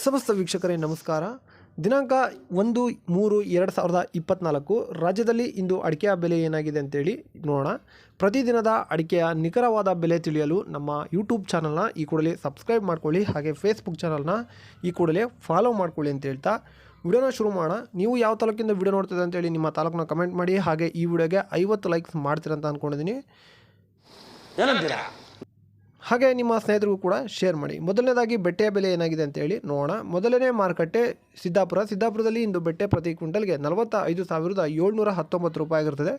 ಸಮಸ್ತ ವೀಕ್ಷಕರೇ, ನಮಸ್ಕಾರ. ದಿನಾಂಕ ಒಂದು ಮೂರು ಎರಡು ಸಾವಿರದ ಇಪ್ಪತ್ತ್ನಾಲ್ಕು ರಾಜ್ಯದಲ್ಲಿ ಇಂದು ಅಡಿಕೆಯ ಬೆಲೆ ಏನಾಗಿದೆ ಅಂತೇಳಿ ನೋಡೋಣ. ಪ್ರತಿದಿನದ ಅಡಿಕೆಯ ನಿಖರವಾದ ಬೆಲೆ ತಿಳಿಯಲು ನಮ್ಮ ಯೂಟ್ಯೂಬ್ ಚಾನಲ್ನ ಈ ಕೂಡಲೇ ಸಬ್ಸ್ಕ್ರೈಬ್ ಮಾಡ್ಕೊಳ್ಳಿ, ಹಾಗೆ ಫೇಸ್ಬುಕ್ ಚಾನಲ್ನ ಈ ಕೂಡಲೇ ಫಾಲೋ ಮಾಡ್ಕೊಳ್ಳಿ ಅಂತ ಹೇಳ್ತಾ ವಿಡಿಯೋನ ಶುರು ಮಾಡೋಣ. ನೀವು ಯಾವ ತಾಲೂಕಿಂದ ವಿಡಿಯೋ ನೋಡ್ತಿದೆ ಅಂತೇಳಿ ನಿಮ್ಮ ತಾಲೂಕನ್ನ ಕಮೆಂಟ್ ಮಾಡಿ, ಹಾಗೆ ಈ ವಿಡಿಯೋಗೆ ಐವತ್ತು ಲೈಕ್ಸ್ ಮಾಡ್ತೀರಂತ ಅಂದ್ಕೊಂಡಿದ್ದೀನಿ ಏನಂತೀರಾ? ಹಾಗೆ ನಿಮ್ಮ ಸ್ನೇಹಿತರಿಗೂ ಕೂಡ ಶೇರ್ ಮಾಡಿ. ಮೊದಲನೇದಾಗಿ ಬೆಟ್ಟೆಯ ಬೆಲೆ ಏನಾಗಿದೆ ಅಂತೇಳಿ ನೋಡೋಣ. ಮೊದಲನೇ ಮಾರುಕಟ್ಟೆ ಸಿದ್ದಾಪುರ. ಸಿದ್ದಾಪುರದಲ್ಲಿ ಇಂದು ಬೆಟ್ಟೆ ಪ್ರತಿ ಕ್ವಿಂಟಲ್ಗೆ ನಲವತ್ತ ಐದು ಸಾವಿರದ ಏಳ್ನೂರ ಹತ್ತೊಂಬತ್ತು ರೂಪಾಯಿ ಆಗಿರ್ತದೆ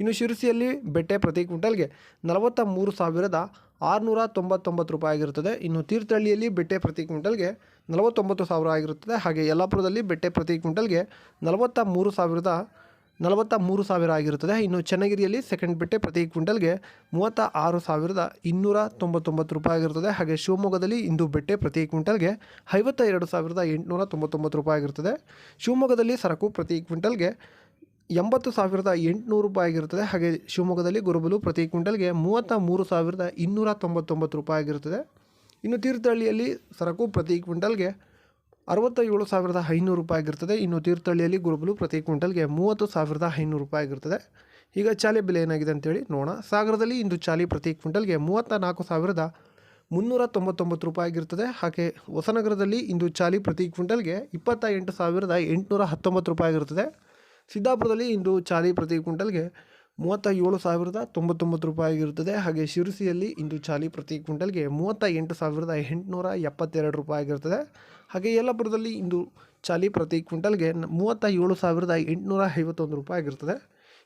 ಇನ್ನು ಶಿರಸಿಯಲ್ಲಿ ಬೆಟ್ಟೆ ಪ್ರತಿ ಕ್ವಿಂಟಲ್ಗೆ ನಲವತ್ತ ಮೂರು ಸಾವಿರದ ಆರುನೂರ ತೊಂಬತ್ತೊಂಬತ್ತು ರೂಪಾಯಿ ಆಗಿರುತ್ತದೆ. ಇನ್ನು ತೀರ್ಥಹಳ್ಳಿಯಲ್ಲಿ ಬೆಟ್ಟೆ ಪ್ರತಿ ಕ್ವಿಂಟಲ್ಗೆ ನಲವತ್ತೊಂಬತ್ತು ಸಾವಿರ ಆಗಿರುತ್ತದೆ. ಹಾಗೆ ಯಲ್ಲಾಪುರದಲ್ಲಿ ಬೆಟ್ಟೆ ಪ್ರತಿ ಕ್ವಿಂಟಲ್ಗೆ ನಲವತ್ತ ಮೂರು ಸಾವಿರದ ನಲವತ್ತ ಮೂರು ಸಾವಿರ ಆಗಿರುತ್ತದೆ. ಇನ್ನು ಚನ್ನಗಿರಿಯಲ್ಲಿ ಸೆಕೆಂಡ್ ಬೆಟ್ಟೆ ಪ್ರತಿ ಕ್ವಿಂಟಲ್ಗೆ ಮೂವತ್ತ ಆರು ಸಾವಿರದ ಇನ್ನೂರ ತೊಂಬತ್ತೊಂಬತ್ತು ರೂಪಾಯಿ ಆಗಿರುತ್ತದೆ. ಹಾಗೆ ಶಿವಮೊಗ್ಗದಲ್ಲಿ ಇಂದು ಬೆಟ್ಟೆ ಪ್ರತಿ ಕ್ವಿಂಟಲ್ಗೆ ಐವತ್ತ ಎರಡು ಸಾವಿರದ ಎಂಟುನೂರ ತೊಂಬತ್ತೊಂಬತ್ತು ರೂಪಾಯಿ ಆಗಿರುತ್ತದೆ. ಶಿವಮೊಗ್ಗದಲ್ಲಿ ಸರಕು ಪ್ರತಿ ಕ್ವಿಂಟಲ್ಗೆ ಎಂಬತ್ತು ಸಾವಿರದ ಎಂಟುನೂರು ರೂಪಾಯಿ ಆಗಿರುತ್ತದೆ. ಹಾಗೆ ಶಿವಮೊಗ್ಗದಲ್ಲಿ ಗುರುಬಲು ಪ್ರತಿ ಕ್ವಿಂಟಲ್ಗೆ ಮೂವತ್ತ ಮೂರು ಸಾವಿರದ ಇನ್ನೂರ ತೊಂಬತ್ತೊಂಬತ್ತು ರೂಪಾಯಿ ಆಗಿರುತ್ತದೆ. ಇನ್ನು ತೀರ್ಥಹಳ್ಳಿಯಲ್ಲಿ ಸರಕು ಪ್ರತಿ ಕ್ವಿಂಟಲ್ಗೆ ಅರವತ್ತ ಏಳು ಸಾವಿರದ ಐನೂರು ರೂಪಾಯಿ ಆಗಿರ್ತದೆ. ಇನ್ನು ತೀರ್ಥಹಳ್ಳಿಯಲ್ಲಿ ಗುರುಬಲು ಪ್ರತಿ ಕ್ವಿಂಟಲ್ಗೆ ಮೂವತ್ತು ಸಾವಿರದ ಐನೂರು ರೂಪಾಯಿ ಆಗಿರ್ತದೆ. ಈಗ ಚಾಲಿ ಬೆಲೆ ಏನಾಗಿದೆ ಅಂತೇಳಿ ನೋಡೋಣ. ಸಾಗರದಲ್ಲಿ ಇಂದು ಚಾಲಿ ಪ್ರತಿ ಕ್ವಿಂಟಲ್ಗೆ ಮೂವತ್ತ ನಾಲ್ಕು ಸಾವಿರದ ಮುನ್ನೂರ ತೊಂಬತ್ತೊಂಬತ್ತು ರೂಪಾಯಿ ಆಗಿರ್ತದೆ. ಹಾಗೆ ಹೊಸನಗರದಲ್ಲಿ ಇಂದು ಚಾಲಿ ಪ್ರತಿ ಕ್ವಿಂಟಲ್ಗೆ ಇಪ್ಪತ್ತ ಎಂಟು ಸಾವಿರದ ಎಂಟುನೂರ ಹತ್ತೊಂಬತ್ತು ರೂಪಾಯಿ ಆಗಿರ್ತದೆ. ಸಿದ್ದಾಪುರದಲ್ಲಿ ಇಂದು ಚಾಲಿ ಪ್ರತಿ ಕ್ವಿಂಟಲ್ಗೆ ಮೂವತ್ತ ಏಳು ಸಾವಿರದ ತೊಂಬತ್ತೊಂಬತ್ತು ರೂಪಾಯಿ ಆಗಿರುತ್ತದೆ ಹಾಗೆ ಶಿರಸಿಯಲ್ಲಿ ಇಂದು ಚಾಲಿ ಪ್ರತಿ ಕ್ವಿಂಟಲ್ಗೆ ಮೂವತ್ತ ಎಂಟು ಸಾವಿರದ ಎಂಟುನೂರ ಎಪ್ಪತ್ತೆರಡು ರೂಪಾಯಿ ಆಗಿರುತ್ತದೆ ಹಾಗೆ ಯಲ್ಲಾಪುರದಲ್ಲಿ ಇಂದು ಚಾಲಿ ಪ್ರತಿ ಕ್ವಿಂಟಲ್ಗೆ ಮೂವತ್ತ ಏಳು ಸಾವಿರದ ಎಂಟುನೂರ ಐವತ್ತೊಂದು ರೂಪಾಯಿ ಆಗಿರ್ತದೆ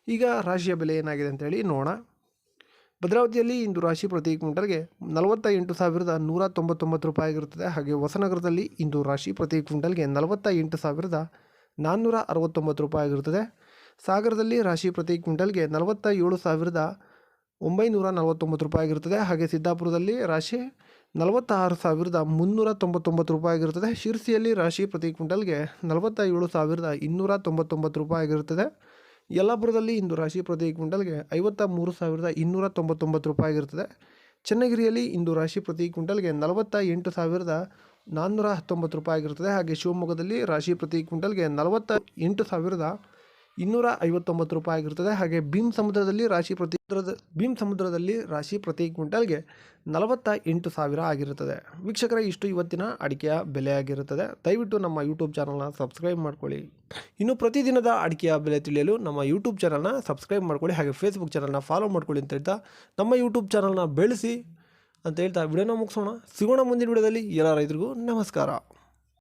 ಈಗ ರಾಶಿಯ ಬೆಲೆ ಏನಾಗಿದೆ ಅಂತೇಳಿ ನೋಡೋಣ. ಭದ್ರಾವತಿಯಲ್ಲಿ ಇಂದು ರಾಶಿ ಪ್ರತಿ ಕ್ವಿಂಟಲ್ಗೆ ನಲವತ್ತ ಎಂಟು ಸಾವಿರದ ನೂರ ತೊಂಬತ್ತೊಂಬತ್ತು ರೂಪಾಯಿ ಆಗಿರುತ್ತದೆ ಹಾಗೆ ಹೊಸನಗರದಲ್ಲಿ ಇಂದು ರಾಶಿ ಪ್ರತಿ ಕ್ವಿಂಟಲ್ಗೆ ನಲವತ್ತ ಎಂಟು ಸಾವಿರದ ನಾನ್ನೂರ ಅರವತ್ತೊಂಬತ್ತು ರೂಪಾಯಿ ಆಗಿರುತ್ತದೆ ಸಾಗರದಲ್ಲಿ ರಾಶಿ ಪ್ರತಿ ಕ್ವಿಂಟಲ್ಗೆ ನಲವತ್ತ ಏಳು ಸಾವಿರದ ಒಂಬೈನೂರ ನಲವತ್ತೊಂಬತ್ತು ರೂಪಾಯಿ ಆಗಿರುತ್ತದೆ. ಹಾಗೆ ಸಿದ್ದಾಪುರದಲ್ಲಿ ರಾಶಿ ನಲವತ್ತಾರು ಸಾವಿರದ ಮುನ್ನೂರ ತೊಂಬತ್ತೊಂಬತ್ತು ರೂಪಾಯಿ ಆಗಿರುತ್ತದೆ. ಶಿರ್ಸಿಯಲ್ಲಿ ರಾಶಿ ಪ್ರತಿ ಕ್ವಿಂಟಲ್ಗೆ ನಲವತ್ತ ಏಳು ಸಾವಿರದ ಇನ್ನೂರ ತೊಂಬತ್ತೊಂಬತ್ತು ರೂಪಾಯಿ ಆಗಿರುತ್ತದೆ. ಯಲ್ಲಾಪುರದಲ್ಲಿ ಇಂದು ರಾಶಿ ಪ್ರತಿ ಕ್ವಿಂಟಲ್ಗೆ ಐವತ್ತ ಮೂರು ಸಾವಿರದ ಇನ್ನೂರ ತೊಂಬತ್ತೊಂಬತ್ತು ರೂಪಾಯಿ ಆಗಿರುತ್ತದೆ. ಚನ್ನಗಿರಿಯಲ್ಲಿ ಇಂದು ರಾಶಿ ಪ್ರತಿ ಕ್ವಿಂಟಲ್ಗೆ ನಲವತ್ತ ಎಂಟು ಸಾವಿರದ ನಾನ್ನೂರ ಹತ್ತೊಂಬತ್ತು ರೂಪಾಯಿ ಆಗಿರುತ್ತದೆ. ಹಾಗೆ ಶಿವಮೊಗ್ಗದಲ್ಲಿ ರಾಶಿ ಪ್ರತಿ ಕ್ವಿಂಟಲ್ಗೆ ನಲವತ್ತ ಎಂಟು ಸಾವಿರದ ಇನ್ನೂರ ಐವತ್ತೊಂಬತ್ತು ರೂಪಾಯಿ ಆಗಿರುತ್ತದೆ ಹಾಗೆ ಭೀಮ್ ಸಮುದ್ರದಲ್ಲಿ ರಾಶಿ ಪ್ರತಿ ಭೀಮ್ ಸಮುದ್ರದಲ್ಲಿ ರಾಶಿ ಪ್ರತಿ ಕ್ವಿಂಟಲ್ಗೆ ನಲವತ್ತ ಎಂಟು ಸಾವಿರ ಆಗಿರುತ್ತದೆ. ವೀಕ್ಷಕರ, ಇಷ್ಟು ಇವತ್ತಿನ ಅಡಿಕೆಯ ಬೆಲೆ ಆಗಿರುತ್ತದೆ. ದಯವಿಟ್ಟು ನಮ್ಮ ಯೂಟ್ಯೂಬ್ ಚಾನಲ್ನ ಸಬ್ಸ್ಕ್ರೈಬ್ ಮಾಡ್ಕೊಳ್ಳಿ. ಇನ್ನು ಪ್ರತಿದಿನದ ಅಡಿಕೆಯ ಬೆಲೆ ತಿಳಿಯಲು ನಮ್ಮ ಯೂಟ್ಯೂಬ್ ಚಾನಲ್ನ ಸಬ್ಸ್ಕ್ರೈಬ್ ಮಾಡ್ಕೊಳ್ಳಿ. ಹಾಗೆ ಫೇಸ್ಬುಕ್ ಚಾನಲ್ನ ಫಾಲೋ ಮಾಡ್ಕೊಳ್ಳಿ ಅಂತ ಹೇಳ್ತಾ, ನಮ್ಮ ಯೂಟ್ಯೂಬ್ ಚಾನಲ್ನ ಬೆಳೆಸಿ ಅಂತ ಹೇಳ್ತಾ ವಿಡಿಯೋನ ಮುಗಿಸೋಣ. ಸಿಗೋಣ ಮುಂದಿನ ವಿಡಿಯೋದಲ್ಲಿ. ಎಲ್ಲ ರೈತರಿಗೂ ನಮಸ್ಕಾರ.